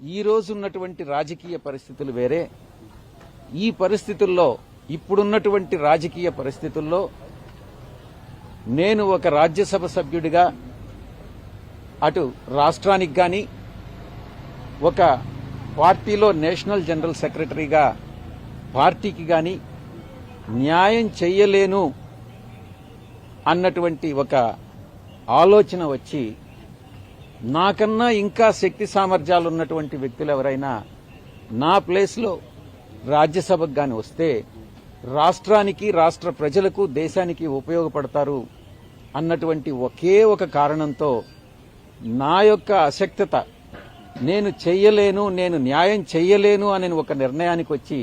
ఈ రోజు ఉన్నటువంటి రాజకీయ పరిస్థితులు వేరే. ఈ పరిస్థితుల్లో ఇప్పుడున్నటువంటి రాజకీయ పరిస్థితుల్లో నేను ఒక రాజ్యసభ సభ్యుడిగా అటు రాష్ట్రానికి కానీ ఒక పార్టీలో నేషనల్ జనరల్ సెక్రటరీగా పార్టీకి కానీ న్యాయం చెయ్యలేను అన్నటువంటి ఒక ఆలోచన వచ్చి నాకన్నా ఇంకా శక్తి సామర్థ్యాలు ఉన్నటువంటి వ్యక్తులు ఎవరైనా నా ప్లేస్లో రాజ్యసభకు కానీ వస్తే రాష్ట్రానికి రాష్ట్ర ప్రజలకు దేశానికి ఉపయోగపడతారు అన్నటువంటి ఒకే ఒక కారణంతో నా యొక్క అశక్తత నేను చెయ్యలేను నేను న్యాయం చెయ్యలేను అనే ఒక నిర్ణయానికి వచ్చి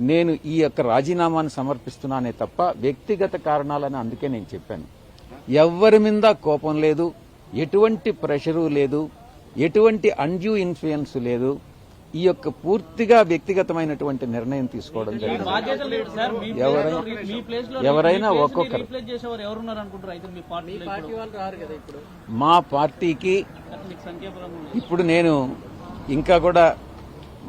నేను ఈ యొక్క రాజీనామాను సమర్పిస్తున్నానే తప్ప వ్యక్తిగత కారణాలని అందుకే నేను చెప్పాను. ఎవ్వరి మీద కోపం లేదు. ఎటువంటి ప్రెషరు లేదు ఎటువంటి అన్డ్యూ ఇన్ఫ్లుయెన్స్ లేదు. ఈ యొక్క పూర్తిగా వ్యక్తిగతమైనటువంటి నిర్ణయం తీసుకోవడం జరిగింది. ఎవరైనా- ఒక్కొక్కరు. రీప్లేస్ చేసేవారు ఎవరున్నారు అనుకుంటారు? అయితే మీ పార్టీకి. ఇప్పుడు నేను ఇంకా కూడా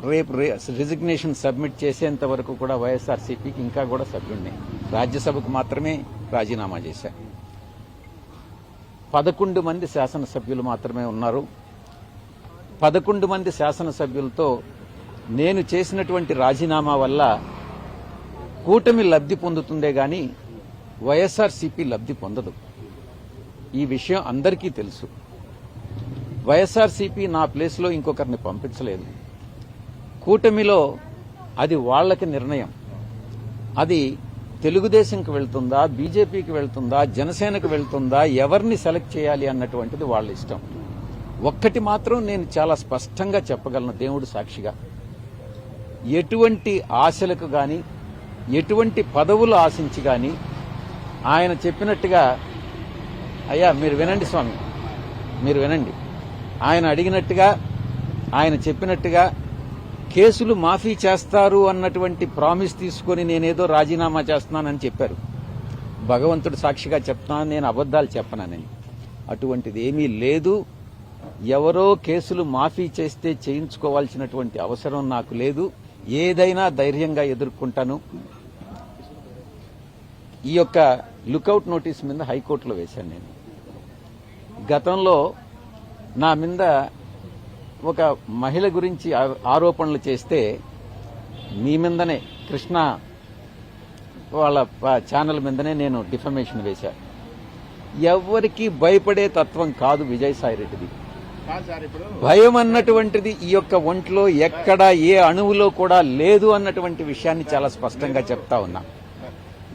రేపు రిజిగ్నేషన్ సబ్మిట్ చేసేంత వరకు కూడా వైఎస్ఆర్సీపీకి ఇంకా కూడా సభ్యుడిని. రాజ్యసభకు మాత్రమే రాజీనామా చేశా. పదకొండు మంది శాసనసభ్యులు మాత్రమే ఉన్నారు. పదకొండు మంది శాసనసభ్యులతో నేను చేసినటువంటి రాజీనామా వల్ల కూటమి లబ్ధి పొందుతుందే గాని వైఎస్ఆర్సీపీ లబ్ధి పొందదు. ఈ విషయం అందరికీ తెలుసు. వైఎస్ఆర్సీపీ నా ప్లేస్లో ఇంకొకరిని పంపించలేదు. కూటమిలో అది వాళ్ళకి నిర్ణయం. అది తెలుగుదేశంకి వెళ్తుందా బీజేపీకి వెళ్తుందా జనసేనకు వెళ్తుందా ఎవరిని సెలెక్ట్ చేయాలి అన్నటువంటిది వాళ్ళ ఇష్టం. ఒక్కటి మాత్రం నేను చాలా స్పష్టంగా చెప్పగలను దేవుడు సాక్షిగా. ఎటువంటి ఆశలకు కానీ ఎటువంటి పదవులు ఆశించి కానీ ఆయన చెప్పినట్టుగా అయ్యా మీరు వినండి స్వామి మీరు వినండి. ఆయన అడిగినట్టుగా ఆయన చెప్పినట్టుగా కేసులు మాఫీ చేస్తారు అన్నటువంటి ప్రామిస్ తీసుకొని నేనేదో రాజీనామా చేస్తున్నానని చెప్పారు. భగవంతుడు సాక్షిగా చెప్తున్నాను నేను అబద్దాలు చెప్పనని. అటువంటిది ఏమీ లేదు. ఎవరో కేసులు మాఫీ చేస్తే చేయించుకోవాల్సినటువంటి అవసరం నాకు లేదు. ఏదైనా ధైర్యంగా ఎదుర్కొంటాను. ఈ యొక్క లుకౌట్ నోటీస్ మీద హైకోర్టులో వేశాను నేను. గతంలో నా మీద ఒక మహిళ గురించి ఆరోపణలు చేస్తే మీ మీదనే కృష్ణ వాళ్ళ ఛానల్ మీదనే నేను డిఫమేషన్ వేశా. ఎవ్వరికి భయపడే తత్వం కాదు విజయసాయి రెడ్డిది. భయం అన్నటువంటిది ఈ యొక్క ఒంట్లో ఎక్కడ ఏ అణువులో కూడా లేదు అన్నటువంటి విషయాన్ని చాలా స్పష్టంగా చెప్తా ఉన్నా.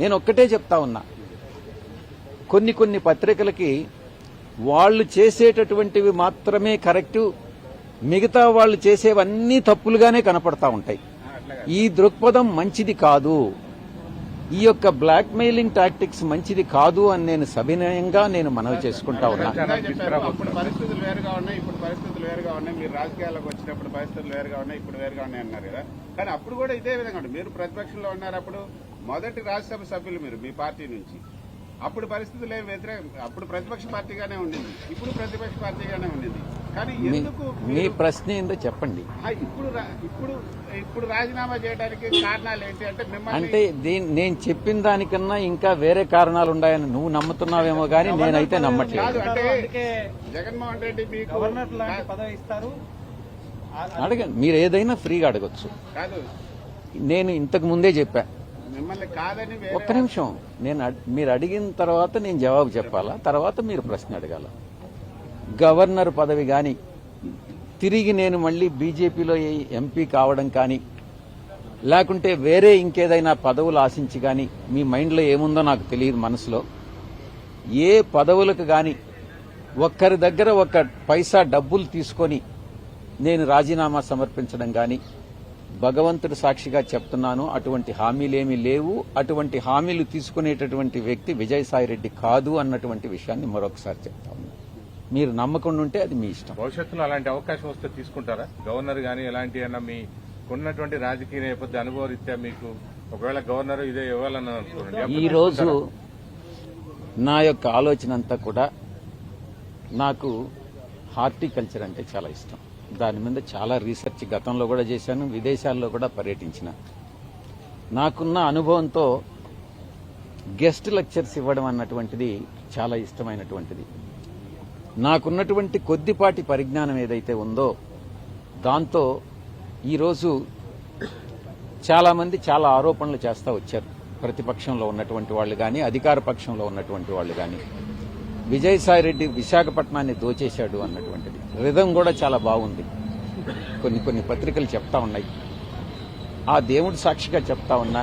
నేను ఒక్కటే చెప్తా ఉన్నా. కొన్ని కొన్ని పత్రికలకి వాళ్ళు చేసేటటువంటివి మాత్రమే కరెక్టు మిగతా వాళ్ళు చేసేవన్నీ తప్పులుగానే కనపడతా ఉంటాయి. ఈ దృక్పథం మంచిది కాదు. ఈ యొక్క బ్లాక్ మెయిలింగ్ టాక్టిక్స్ మంచిది కాదు అని నేను సవినయంగా నేను మనవి చేసుకుంటా ఉన్నా. అప్పుడు పరిస్థితులు వేరుగా ఉన్నాయి ఇప్పుడు పరిస్థితులు వేరుగా ఉన్నాయి. మీరు రాజకీయాల్లోకి వచ్చినప్పుడు పరిస్థితులు వేరుగా ఉన్నాయి ఇప్పుడు వేరుగా ఉన్నాయి అన్నారు కదా. కానీ అప్పుడు కూడా ఇదే విధంగా మీరు ప్రతిపక్షంలో ఉన్నారు అప్పుడు మొదటి రాజ్యసభ సభ్యులు మీరు మీ పార్టీ నుంచి. అప్పుడు పరిస్థితులు ఏం వ్యతిరేకం అప్పుడు ప్రతిపక్ష పార్టీగానే ఉండింది. ఇప్పుడు ప్రతిపక్ష పార్టీగానే ఉండింది. కానీ మీ- ఎందుకు మీ ప్రశ్న ఏందో చెప్పండి. ఆ, ఇప్పుడు ఇప్పుడు ఇప్పుడు రాజీనామా చేయడానికి కారణాలు ఏంటి అంటే మిమ్మల్ని అంటే దీని నేను చెప్పిన దానికన్నా ఇంకా వేరే కారణాలు ఉన్నాయని నువ్వు నమ్ముతున్నావేమో గానీ నేనైతే నమ్మట్లేదు. అంటే జగన్మోహన్ రెడ్డి మీకు గవర్నర్ లాంటి పదవి ఇస్తారు. అడగండి మీరు ఏదైనా ఫ్రీగా అడగొచ్చు. కాదు. నేను ఇంతకు ముందే చెప్పా. మిమ్మల్ని కాదని వేరే ఒక్క నిమిషం. నేను మీరు అడిగిన తర్వాత నేను జవాబు చెప్పాలా? తర్వాత మీరు ప్రశ్న అడగాల? గవర్నర్ పదవి కానీ తిరిగి నేను మళ్ళీ బీజేపీలో ఎంపీ కావడం కానీ లేకుంటే వేరే ఇంకేదైనా పదవులు ఆశించి కానీ మీ మైండ్లో ఏముందో నాకు తెలియదు మనసులో. ఏ పదవులకు కానీ ఒక్కరి దగ్గర ఒక్క పైసా డబ్బులు తీసుకొని నేను రాజీనామా సమర్పించడం కానీ భగవంతుడు సాక్షిగా చెప్తున్నాను అటువంటి హామీలేమీ లేవు. అటువంటి హామీలు తీసుకునేటటువంటి వ్యక్తి విజయసాయి రెడ్డి కాదు అన్నటువంటి విషయాన్ని మరొకసారి చెప్తాను మీరు నమ్మకుండా ఉంటే అది మీ ఇష్టం. భవిష్యత్తులో అలాంటి అవకాశం వస్తే తీసుకుంటారా? గవర్నర్ గానీ ఎలాంటి అన్నా మీ ఉన్నటువంటి రాజకీయ నేపథ్య అనుభవ రీత్యా మీకు ఒకవేళ గవర్నర్ ఇదే ఇవ్వాలని ఈ రోజు నా యొక్క ఆలోచన అంతా కూడా నాకు హార్టికల్చర్ అంటే చాలా ఇష్టం. దాని మీద చాలా రీసెర్చ్ గతంలో కూడా చేశాను విదేశాల్లో కూడా పర్యటించిన. నాకున్న అనుభవంతో గెస్ట్ లెక్చర్స్ ఇవ్వడం అన్నటువంటిది చాలా ఇష్టమైనటువంటిది. నాకున్నటువంటి కొద్దిపాటి పరిజ్ఞానం ఏదైతే ఉందో దాంతో ఈరోజు చాలామంది చాలా ఆరోపణలు చేస్తూ వచ్చారు. ప్రతిపక్షంలో ఉన్నటువంటి వాళ్ళు కానీ అధికార పక్షంలో ఉన్నటువంటి వాళ్ళు కానీ విజయసాయిరెడ్డి విశాఖపట్నాన్ని దోచేశాడు అన్నటువంటిది. రిధం కూడా చాలా బాగుంది. కొన్ని కొన్ని పత్రికలు చెప్తా ఉన్నాయి. ఆ దేవుడి సాక్షిగా చెప్తా ఉన్నా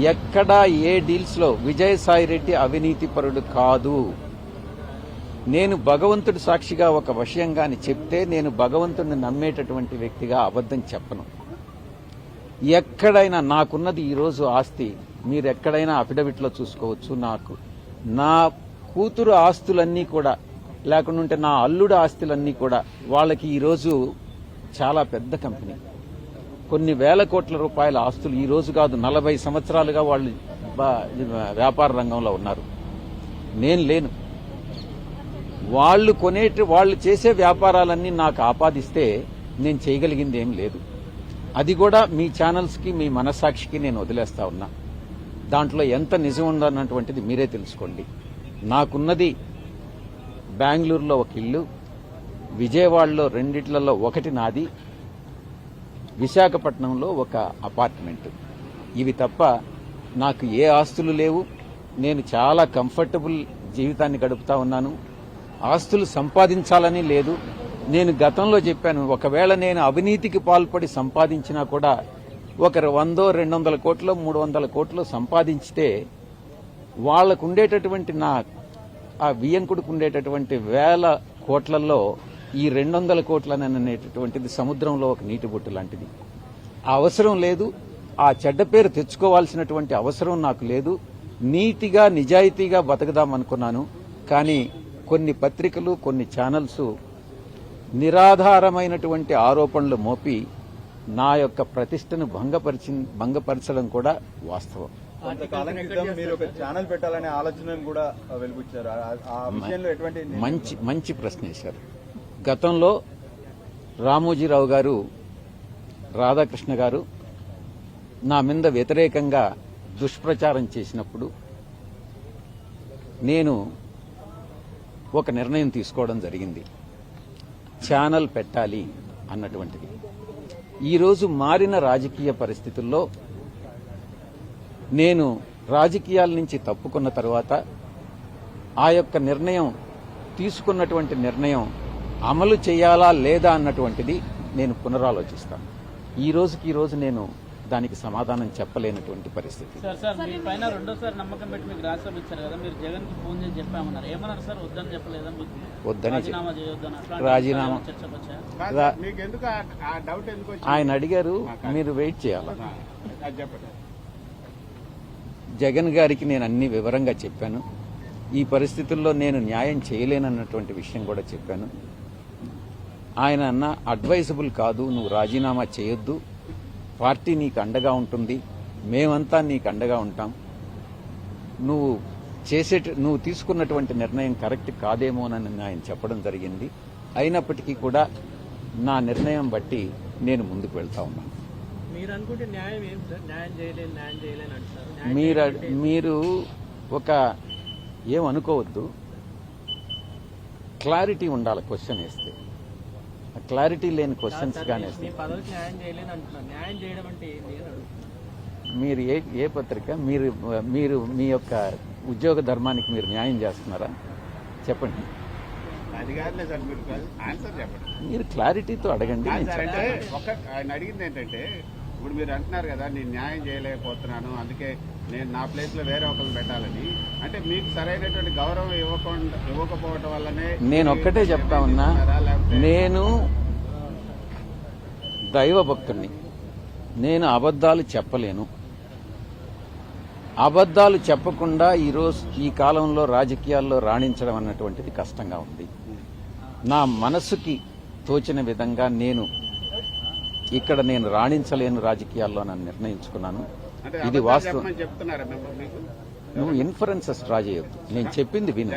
ఎక్కడా ఏ డీల్స్లో విజయసాయిరెడ్డి అవినీతిపరుడు కాదు. నేను భగవంతుడి సాక్షిగా ఒక విషయం గాని చెప్తే నేను భగవంతుడిని నమ్మేటటువంటి వ్యక్తిగా అబద్ధం చెప్పను. ఎక్కడైనా నాకున్నది ఈరోజు ఆస్తి మీరు ఎక్కడైనా అఫిడవిట్లో చూసుకోవచ్చు. నాకు నా కూతురు ఆస్తులన్నీ కూడా లేకుండా ఉంటే నా అల్లుడు ఆస్తులన్నీ కూడా వాళ్ళకి ఈరోజు చాలా పెద్ద కంపెనీ. కొన్ని వేల కోట్ల రూపాయల ఆస్తులు ఈ రోజు కాదు నలభై సంవత్సరాలుగా వాళ్ళు వ్యాపార రంగంలో ఉన్నారు. నేను లేను. వాళ్ళు కొనే వాళ్ళు చేసే వ్యాపారాలన్నీ నాకు ఆపాదిస్తే నేను చేయగలిగింది ఏం లేదు. అది కూడా మీ ఛానల్స్కి మీ మనసాక్షికి నేను వదిలేస్తా ఉన్నా. దాంట్లో ఎంత నిజం ఉందన్నటువంటిది మీరే తెలుసుకోండి. నాకున్నది బెంగళూరులో ఒక ఇల్లు విజయవాడలో రెండిట్లలో ఒకటి నాది విశాఖపట్నంలో ఒక అపార్ట్మెంట్. ఇవి తప్ప నాకు ఏ ఆస్తులు లేవు. నేను చాలా కంఫర్టబుల్ జీవితాన్ని గడుపుతా ఉన్నాను. ఆస్తులు సంపాదించాలని లేదు. నేను గతంలో చెప్పాను ఒకవేళ నేను అవినీతికి పాల్పడి సంపాదించినా కూడా ఒకరు వందో రెండు వందల కోట్లు మూడు వందల కోట్లు సంపాదించితే వాళ్ళకు ఉండేటటువంటి నా ఆ వియంకుడికి ఉండేటటువంటి వేల కోట్లలో ఈ రెండు వందల కోట్లనేటటువంటిది సముద్రంలో ఒక నీటి బొట్టు లాంటిది. ఆ అవసరం లేదు. ఆ చెడ్డ పేరు తెచ్చుకోవాల్సినటువంటి అవసరం నాకు లేదు. నీతిగా నిజాయితీగా బతకదాం అనుకున్నాను కానీ కొన్ని పత్రికలు కొన్ని ఛానల్స్ నిరాధారమైనటువంటి ఆరోపణలు మోపి నా యొక్క ప్రతిష్టను భంగపరిచి భంగపరచడం కూడా వాస్తవం. కొంతకాలం క్రితం మీరు ఒక ఛానల్ పెట్టాలనే ఆలోచనను కూడా వెలిబుచ్చారు ఆ- ఆ విషయంలో ఎటువంటి మంచి మంచి ప్రశ్న వేశారు. గతంలో రామోజీరావు గారు రాధాకృష్ణ గారు నా మీద వ్యతిరేకంగా దుష్ప్రచారం చేసినప్పుడు నేను ఒక నిర్ణయం తీసుకోవడం జరిగింది. ఛానల్ పెట్టాలి అన్నటువంటిది. ఈరోజు మారిన రాజకీయ పరిస్థితుల్లో నేను రాజకీయాల నుంచి తప్పుకున్న తర్వాత ఆ యొక్క నిర్ణయం తీసుకున్నటువంటి నిర్ణయం అమలు చేయాలా లేదా అన్నటువంటిది నేను పునరాలోచిస్తాను. ఈ రోజుకి ఈ రోజు నేను దానికి సమాధానం చెప్పలేనటువంటి పరిస్థితి. సార్ సార్ మీ పైన రెండోసారి నమ్మకం పెట్టి మీకు రాజ్యసభ ఇచ్చారు కదా మీరు జగన్కి ఫోన్ చేసి చెప్పామన్నారు. ఏమన్నారు సార్? వద్దని రాజీనామా ఆయన అడిగారు మీరు వెయిట్ చేయాలి? జగన్ గారికి నేను అన్ని వివరంగా చెప్పాను. ఈ పరిస్థితుల్లో నేను న్యాయం చేయలేనన్నటువంటి విషయం కూడా చెప్పాను. ఆయన అన్న అడ్వైజబుల్ కాదు నువ్వు రాజీనామా చేయొద్దు. పార్టీ నీకు అండగా ఉంటుంది. మేమంతా నీకు అండగా ఉంటాం. నువ్వు చేసే నువ్వు తీసుకున్నటువంటి నిర్ణయం కరెక్ట్ కాదేమోనని ఆయన చెప్పడం జరిగింది. అయినప్పటికీ కూడా నా నిర్ణయం బట్టి నేను ముందుకు వెళ్తా ఉన్నాను. మీరు అనుకుంటే న్యాయం ఏం సార్? న్యాయం చేయలేని న్యాయం చేయలేని అంటారు మీరు మీరు ఒక ఏమనుకోవద్దు క్లారిటీ ఉండాలి క్వశ్చన్ వేస్తే. ఆ క్లారిటీ లేని క్వశ్చన్స్ కానీ. మీరు ఏ ఏ పత్రిక? మీరు మీరు మీ యొక్క ఉద్యోగ ధర్మానికి మీరు న్యాయం చేస్తున్నారా? చెప్పండి. మీరు ఆన్సర్ చెప్పండి. మీరు క్లారిటీతో అడగండి ఆయన అడిగింది ఏంటంటే ఇప్పుడు మీరు అంటున్నారు కదా నేను న్యాయం చేయలేకపోతున్నాను అందుకే నేను నా ప్లేస్లో వేరే ఒకరిని పెట్టాలని. అంటే మీకు సరైనటువంటి గౌరవం ఇవ్వకుండా ఇవ్వకపోవటం వల్లనే నేను ఒక్కటే చెప్తా ఉన్నా నేను దైవ భక్తుణ్ణి. నేను అబద్ధాలు చెప్పలేను. అబద్ధాలు చెప్పకుండా ఈరోజు ఈ కాలంలో రాజకీయాల్లో రాణించడం అన్నటువంటిది కష్టంగా ఉంది. నా మనసుకి తోచిన విధంగా నేను ఇక్కడ నేను రాణించలేను రాజకీయాల్లో నన్ను నిర్ణయించుకున్నాను. ఇది వాస్తవం. నువ్వు ఇన్ఫరెన్సెస్ డ్రా చేయొద్దు. నేను చెప్పింది విను.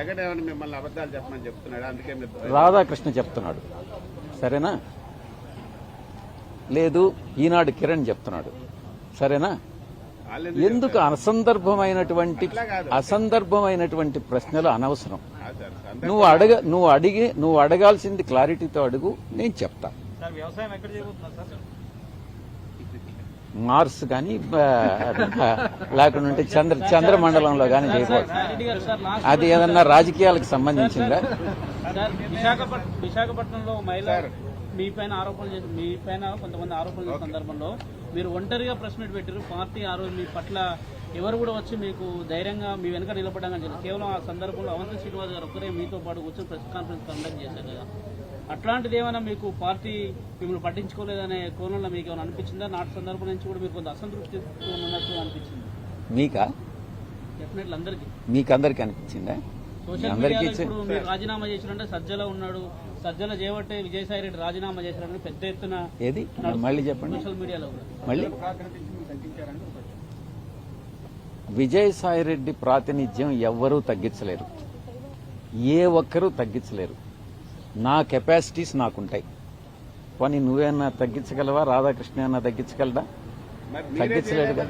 రాధాకృష్ణ చెప్తున్నాడు. సరేనా? లేదు ఈనాడు కిరణ్ చెప్తున్నాడు. సరేనా? ఎందుకు అసందర్భమైనటువంటి అసందర్భమైనటువంటి ప్రశ్నలు అనవసరం. నువ్వు అడగ నువ్వు అడిగి నువ్వు అడగాల్సింది క్లారిటీతో అడుగు నేను చెప్తా. సార్ వ్యవసాయం ఎక్కడ చేయబోతున్నారు సార్? మార్స్ కానీ లేకుండా ఉంటే చంద్ర చంద్రమండలంలో కానీ చేయకూడదు అది ఏదన్నా రాజకీయాలకు సంబంధించిందా? విశాఖపట్నంలో మహిళ మీ పైన ఆరోపణలు చేసి మీ పైన కొంతమంది ఆరోపణలు చేసిన సందర్భంలో మీరు ఒంటరిగా ప్రెస్ మీట్ పెట్టారు పార్టీ ఆ రోజు మీ పట్ల ఎవరు కూడా వచ్చి మీకు ధైర్యంగా మీ వెనక నిలబడడం చెప్పి కేవలం ఆ సందర్భంలో అవంతి శ్రీనివాస్ గారు ఒక్కరే మీతో పాటు కూర్చొని ప్రెస్ కాన్ఫరెన్స్ కండక్ట్ చేశారు కదా. అట్లాంటిది ఏమైనా మీకు పార్టీ మిమ్మల్ని పట్టించుకోలేదనే కోణంలో మీకు ఏమైనా అనిపించిందా? నాటి సందర్భం నుంచి కూడా మీరు కొంత అసంతృప్తి ఉన్నట్టు అనిపించింది. మీకా? డెఫినెట్లీ అందరికీ. మీకందరికీ అనిపించిందా? మీ సోషల్ అందరికీ మీరు రాజీనామా చేసినంటే సజ్జల ఉన్నాడు. సజ్జల చేయబట్టే విజయసాయి రెడ్డి రాజీనామా చేశారని పెద్ద ఎత్తున ఏది? మళ్ళీ చెప్పండి. సోషల్ మీడియాలో మళ్ళీ? విజయసాయిరెడ్డి ప్రాతినిధ్యం ఎవ్వరూ తగ్గించలేరు. ఏ ఒక్కరూ తగ్గించలేరు. నా కెపాసిటీస్ నాకుంటాయి. పోనీ నువ్వేమన్నా తగ్గించగలవా? రాధాకృష్ణ ఏమన్నా మీరే తగ్గించలేడు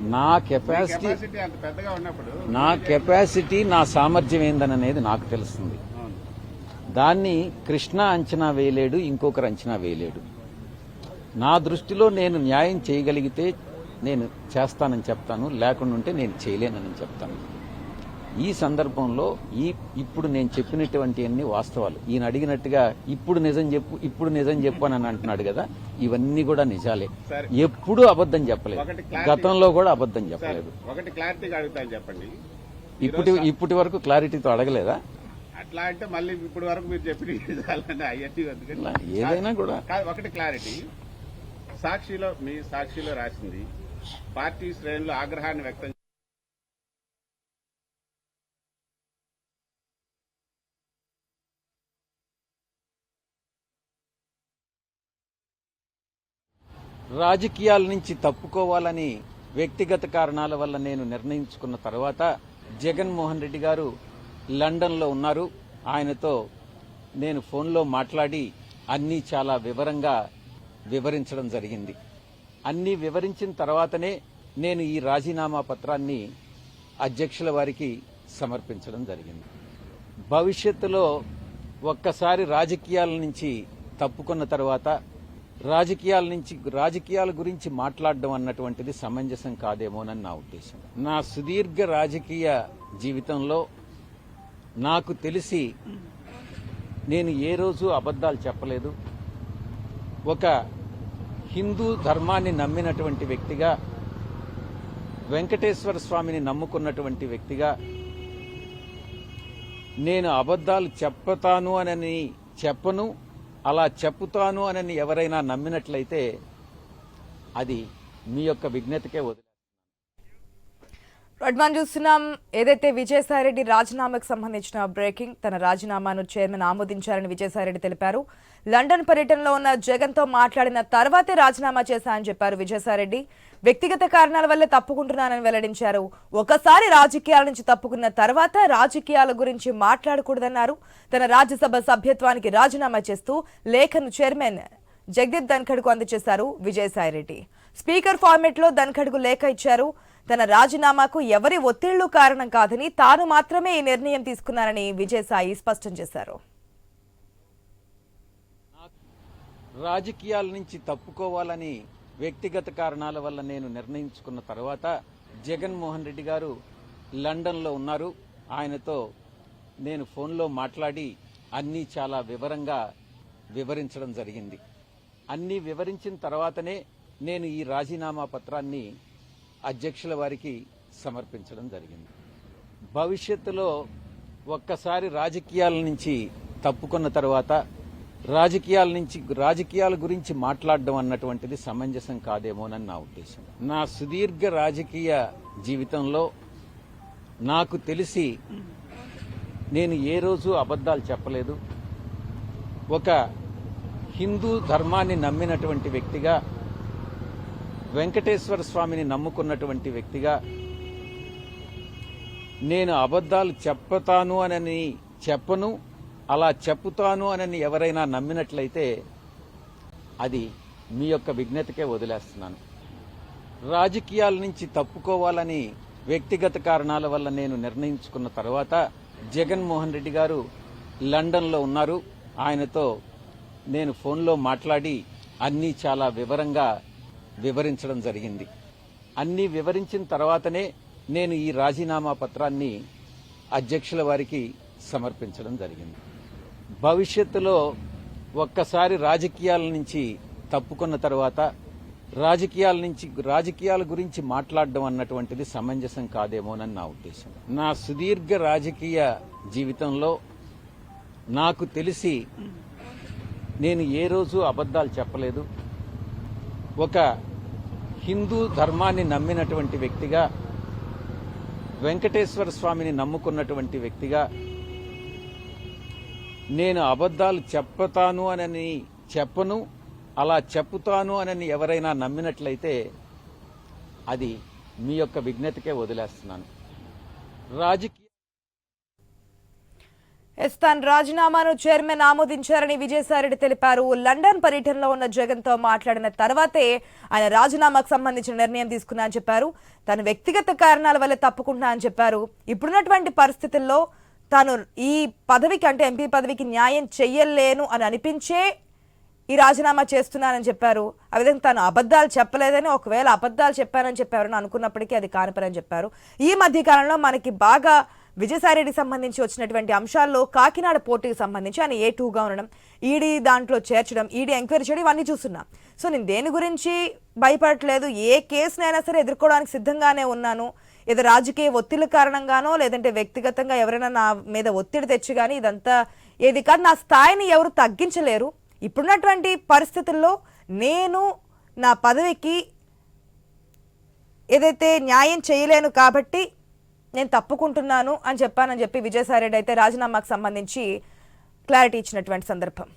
నా కెపాసిటీ నా కెపాసిటీ నా సామర్థ్యం ఏందననేది నాకు తెలుస్తుంది. దాన్ని కృష్ణ అంచనా వేయలేడు ఇంకొకరు అంచనా వేయలేడు. నా దృష్టిలో నేను న్యాయం చేయగలిగితే నేను చేస్తానని చెప్తాను లేకుండా ఉంటే నేను చేయలేనని చెప్తాను. ఈ సందర్భంలో ఈ ఇప్పుడు నేను చెప్పినటువంటి అన్ని వాస్తవాలు. ఈయన అడిగినట్టుగా ఇప్పుడు నిజం చెప్పు ఇప్పుడు నిజం చెప్పు అని అంటున్నాడు కదా ఇవన్నీ కూడా నిజాలే. ఎప్పుడూ అబద్ధం చెప్పలేదు. గతంలో కూడా అబద్ధం చెప్పలేదు. ఒకటి క్లారిటీగా అడుగుతాను చెప్పండి. ఇప్పటి ఇప్పటి వరకు క్లారిటీతో అడగలేదా? అట్లా అంటే మళ్ళీ ఇప్పుడు వరకు మీరు చెప్పిన ఏదైనా కూడా. ఒకటి క్లారిటీ సాక్షిలో మీ సాక్షిలో రాసింది పార్టీ శ్రేణులు ఆగ్రహాన్ని వ్యక్తం రాజకీయాల నుంచి తప్పుకోవాలని వ్యక్తిగత కారణాల వల్ల నేను నిర్ణయించుకున్న తర్వాత జగన్మోహన్ రెడ్డి గారు లండన్లో ఉన్నారు. ఆయనతో నేను ఫోన్లో మాట్లాడి అన్నీ చాలా వివరంగా వివరించడం జరిగింది. అన్నీ వివరించిన తర్వాతనే నేను ఈ రాజీనామా పత్రాన్ని అధ్యక్షుల వారికి సమర్పించడం జరిగింది. భవిష్యత్తులో ఒక్కసారి రాజకీయాల నుంచి తప్పుకున్న తర్వాత రాజకీయాల నుంచి రాజకీయాల గురించి మాట్లాడడం అన్నటువంటిది సమంజసం కాదేమోనని నా ఉద్దేశం. నా సుదీర్ఘ రాజకీయ జీవితంలో నాకు తెలిసి నేను ఏ రోజు అబద్ధాలు చెప్పలేదు. ఒక హిందూ ధర్మాన్ని నమ్మినటువంటి వ్యక్తిగా వెంకటేశ్వర స్వామిని నమ్ముకున్నటువంటి వ్యక్తిగా నేను అబద్ధాలు చెప్పుతాను అనని చెప్పను. అలా చెప్పుతాను అనని ఎవరైనా నమ్మినట్లయితే అది మీ యొక్క విజ్ఞతకే వదిలి రెడ్మాన్ చూస్తున్నాం. ఏదైతే విజయసాయిరెడ్డి రాజీనామాకు సంబంధించిన బ్రేకింగ్ తన రాజీనామాను చైర్మన్ ఆమోదించారని విజయసాయిరెడ్డి తెలిపారు. లండన్ పర్యటనలో ఉన్న జగన్తో మాట్లాడిన తర్వాతే రాజీనామా చేశానని చెప్పారు విజయసాయిరెడ్డి. వ్యక్తిగత కారణాల వల్లే తప్పుకుంటున్నానని వెల్లడించారు. ఒకసారి రాజకీయాల నుంచి తప్పుకున్న తర్వాత రాజకీయాల గురించి మాట్లాడకూడదన్నారు. తన రాజ్యసభ సభ్యత్వానికి రాజీనామా చేస్తూ లేఖను చైర్మన్ జగదీప్ ధన్ఖడ్కు అందజేశారు విజయసాయిరెడ్డి. స్పీకర్ ఫార్మెట్లో ధన్ఖడ్కు లేఖ ఇచ్చారు. తన రాజీనామాకు ఎవరి ఒత్తిళ్ళు కారణం కాదని తాను మాత్రమే ఈ నిర్ణయం తీసుకున్నారని విజయసాయి స్పష్టం చేశారు. రాజకీయాల నుంచి తప్పుకోవాలని వ్యక్తిగత కారణాల వల్ల నేను నిర్ణయించుకున్న తర్వాత జగన్మోహన్ రెడ్డి గారు లండన్లో ఉన్నారు. ఆయనతో నేను ఫోన్లో మాట్లాడి అన్నీ చాలా వివరంగా వివరించడం జరిగింది. అన్నీ వివరించిన తర్వాతనే నేను ఈ రాజీనామా పత్రాన్ని అధ్యక్షుల వారికి సమర్పించడం జరిగింది. భవిష్యత్తులో ఒక్కసారి రాజకీయాల నుంచి తప్పుకున్న తర్వాత రాజకీయాల నుంచి రాజకీయాల గురించి మాట్లాడడం అన్నటువంటిది సమంజసం కాదేమోనని నా ఉద్దేశం. నా సుదీర్ఘ రాజకీయ జీవితంలో నాకు తెలిసి నేను ఏ రోజు అబద్ధాలు చెప్పలేదు. ఒక హిందూ ధర్మాన్ని నమ్మినటువంటి వ్యక్తిగా వెంకటేశ్వర స్వామిని నమ్ముకున్నటువంటి వ్యక్తిగా నేను అబద్ధాలు చెప్పుతాను అనని చెప్పను అలా చెప్పుతాను అనని ఎవరైనా నమ్మినట్లయితే అది మీ యొక్క విజ్ఞతకే వదిలేస్తున్నాను. రాజకీయాల నుంచి తప్పుకోవాలని వ్యక్తిగత కారణాల వల్ల నేను నిర్ణయించుకున్న తర్వాత జగన్మోహన్ రెడ్డి గారు లండన్లో ఉన్నారు. ఆయనతో నేను ఫోన్లో మాట్లాడి అన్నీ చాలా వివరంగా వివరించడం జరిగింది. అన్నీ వివరించిన తర్వాతనే నేను ఈ రాజీనామా పత్రాన్ని అధ్యక్షుల వారికి సమర్పించడం జరిగింది. భవిష్యత్తులో ఒక్కసారి రాజకీయాల నుంచి తప్పుకున్న తర్వాత రాజకీయాల నుంచి రాజకీయాల గురించి మాట్లాడడం అన్నటువంటిది సమంజసం కాదేమోనని నా ఉద్దేశం. నా సుదీర్ఘ రాజకీయ జీవితంలో నాకు తెలిసి నేను ఏ రోజు అబద్ధాలు చెప్పలేదు. ఒక హిందూ ధర్మాన్ని నమ్మినటువంటి వ్యక్తిగా వెంకటేశ్వర స్వామిని నమ్ముకున్నటువంటి వ్యక్తిగా నేను అబద్ధాలు చెప్పుతాను అనని చెప్పను అలా చెప్పుతాను అనని ఎవరైనా నమ్మినట్లయితే అది మీ యొక్క విజ్ఞతకే వదిలేస్తున్నాను. రాజకీయ ఎస్ తన రాజీనామాను చైర్మన్ ఆమోదించారని విజయసాయిరెడ్డి తెలిపారు. లండన్ పర్యటనలో ఉన్న జగన్తో మాట్లాడిన తర్వాతే ఆయన రాజీనామాకు సంబంధించిన నిర్ణయం తీసుకున్నా అని చెప్పారు. తను వ్యక్తిగత కారణాల వల్ల తప్పుకుంటున్నా అని చెప్పారు. ఇప్పుడున్నటువంటి పరిస్థితుల్లో తాను ఈ పదవికి అంటే ఎంపీ పదవికి న్యాయం చెయ్యలేను అని అనిపించే ఈ రాజీనామా చేస్తున్నానని చెప్పారు. ఆ విధంగా తాను అబద్ధాలు చెప్పలేదని ఒకవేళ అబద్ధాలు చెప్పానని చెప్పారని అనుకున్నప్పటికీ అది కానిపరని చెప్పారు. ఈ మధ్య కాలంలో మనకి బాగా విజయసాయిరెడ్డి సంబంధించి వచ్చినటువంటి అంశాల్లో కాకినాడ పోటీకి సంబంధించి ఆయన ఏ టూగా ఉండడం ఈడీ దాంట్లో చేర్చడం ఈడీ ఎంక్వైరీ చేయడం ఇవన్నీ చూస్తున్నాం. సో నేను దేని గురించి భయపడట్లేదు ఏ కేసునైనా సరే ఎదుర్కోవడానికి సిద్ధంగానే ఉన్నాను. ఏదో రాజకీయ ఒత్తిడి కారణంగానో లేదంటే వ్యక్తిగతంగా ఎవరైనా నా మీద ఒత్తిడి తెచ్చి కానీ ఇదంతా ఏది కాదు నా స్థాయిని ఎవరు తగ్గించలేరు. ఇప్పుడున్నటువంటి పరిస్థితుల్లో నేను నా పదవికి ఏదైతే న్యాయం చేయలేను కాబట్టి నేను తప్పుకుంటున్నాను అని చెప్పానని చెప్పి విజయసాయిరెడ్డి అయితే రాజీనామాకు సంబంధించి క్లారిటీ ఇచ్చినటువంటి సందర్భం.